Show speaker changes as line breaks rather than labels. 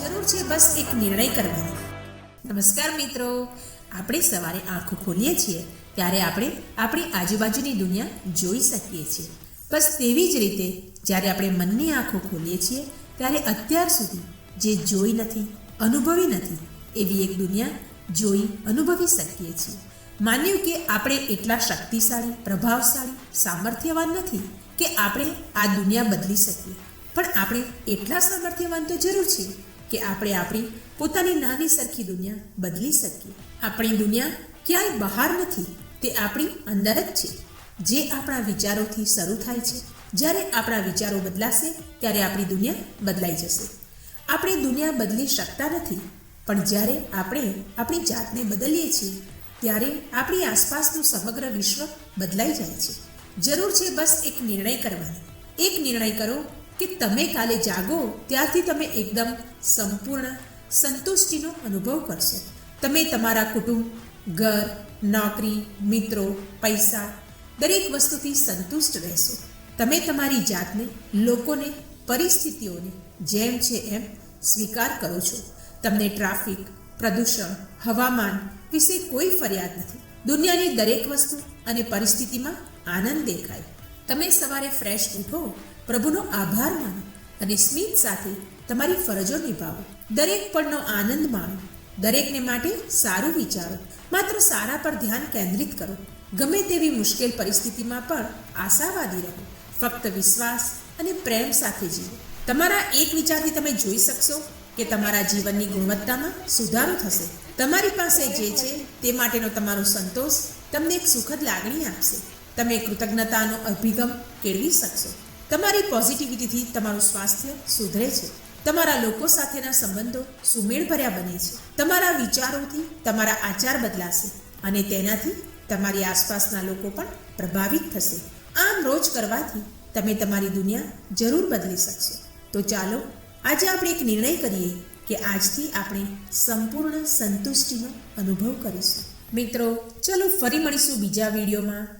જરૂર છે, બસ એક નિર્ણય કરવાનો. નમસ્કાર મિત્રો, આપણે સવારે આંખો ખોલીએ છીએ, ત્યારે આપણે આપણી આજુબાજુની દુનિયા જોઈ શકીએ છીએ. બસ તેવી જ રીતે, જ્યારે આપણે મનની આંખો ખોલીએ છીએ, ત્યારે અત્યાર સુધી જે જોઈ નથી, અનુભવી નથી, એવી એક દુનિયા જોઈ અનુભવી શકીએ છીએ. માન્યું કે આપણે એટલા શક્તિશાળી, પ્રભાવશાળી, સામર્થ્યવાન નથી કે આપણે આ દુનિયા બદલી શકીએ. પણ આપણે એટલા સામર્થ્યવાન તો જરૂર છે કે આપણે આપણી પોતાની નાની સરખી દુનિયા બદલી શકીએ. આપણી દુનિયા ક્યાંય બહાર નથી, તે આપણી અંદર જ છે. જે આપણા વિચારોથી શરૂ થાય છે, જ્યારે આપણા વિચારો બદલાશે, ત્યારે આપણી દુનિયા બદલાઈ જશે. આપણે દુનિયા બદલી શકતા નથી, પણ જ્યારે આપણે આપણી જાતને બદલીએ છીએ, ત્યારે આપણી આસપાસનું સમગ્ર વિશ્વ બદલાઈ જાય છે. જરૂર છે બસ એક નિર્ણય કરવાનો. એક નિર્ણય કરો કે તમે કાલે જાગો, ત્યારથી તમે એકદમ સંપૂર્ણ સંતુષ્ટિનો અનુભવ કરશો. તમે તમારા કુટુંબ, ઘર, નોકરી, મિત્રો, પૈસા, દરેક વસ્તુથી સંતુષ્ટ રહેશો. તમે તમારી જાતને, લોકોને, પરિસ્થિતિઓને જેમ છે એમ સ્વીકાર કરો છો. તમને ટ્રાફિક, પ્રદૂષણ, હવામાન વિશે કોઈ ફરિયાદ નથી. દુનિયાની દરેક વસ્તુ અને પરિસ્થિતિમાં આનંદ દેખાય. તમે સવારે ફ્રેશ ઉઠો, પ્રભુનો આભાર માનો અને સ્મિત સાથે તમારી ફરજો નિભાવો. દરેક પળનો આનંદ માણો. દરેકને માટે સારું વિચારો. માત્ર સારા પર ધ્યાન કેન્દ્રિત કરો. ગમે તેવી મુશ્કેલ પરિસ્થિતિમાં પણ આશાવાદી રહો. ફક્ત વિશ્વાસ અને પ્રેમ સાથે જીવો. તમારા એક વિચારથી તમે જોઈ શકશો કે તમારા જીવનની ગુણવત્તામાં સુધારો થશે. તમારી પાસે જે છે, તે માટેનો તમારો સંતોષ તમને એક સુખદ લાગણી આપશે. તમે કૃતજ્ઞતાનો અભિગમ કેળવી શકશો. તમારી પોઝિટિવિટીથી તમારું સ્વાસ્થ્ય સુધરે છે. તમારા લોકો સાથેના સંબંધો સુમેળભર્યા બને છે. તમારા વિચારોથી તમારા આચાર બદલાશે અને તેનાથી તમારી આસપાસના લોકો પણ પ્રભાવિત થશે. આમ રોજ કરવાથી તમે તમારી દુનિયા જરૂર બદલી શકશો. તો ચાલો, આજે આપણે એક નિર્ણય કરીએ કે આજથી આપણે સંપૂર્ણ સંતુષ્ટિનો અનુભવ કરીશું. મિત્રો, ચલો ફરી મળીશું બીજા વિડીયોમાં.